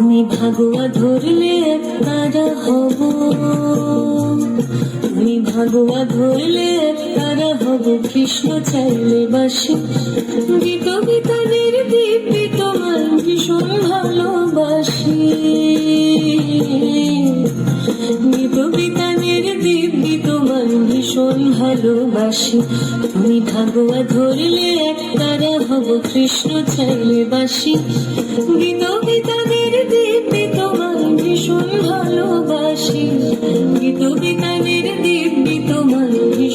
ভাগুয়া ধরলে তারা হব। তুমি ভাগুয়া ধরলে তারা হব। কৃষ্ণ চাইলে বাসি। গীত বিতানের দিব্যি তোমার ভীষণ ভালোবাসি। গীত বিতানের দিব্যি তোমার ভীষণ ভালোবাসি। তুমি ভাগুয়া ধরলে তারা হব। কৃষ্ণ চাইলে বাসি। গীত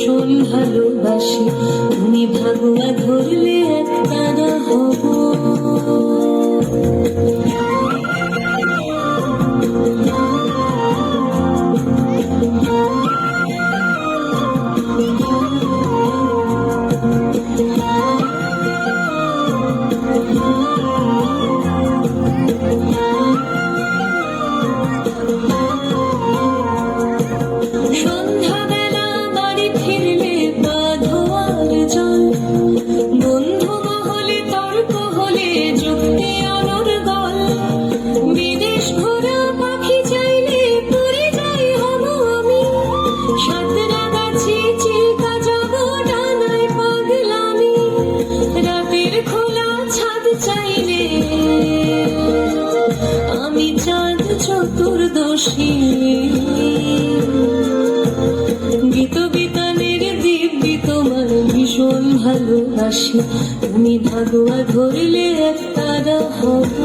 ভীষণ ভালোবাসি। তুমি ভাগুয়া ধরলে তারা হব ভালোবাসি। তুমি ভাগোয়া ধরলে তারা হব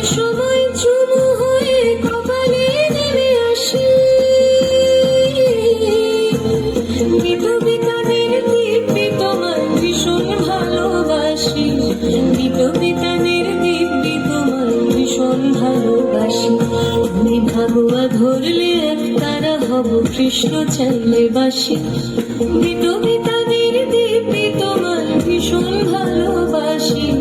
হাওয়া ধরলে এক তারা হব কৃষ্ণ চাইলে বাসি। বিতবিতাদের তোমার ভীষণ ভালোবাসি।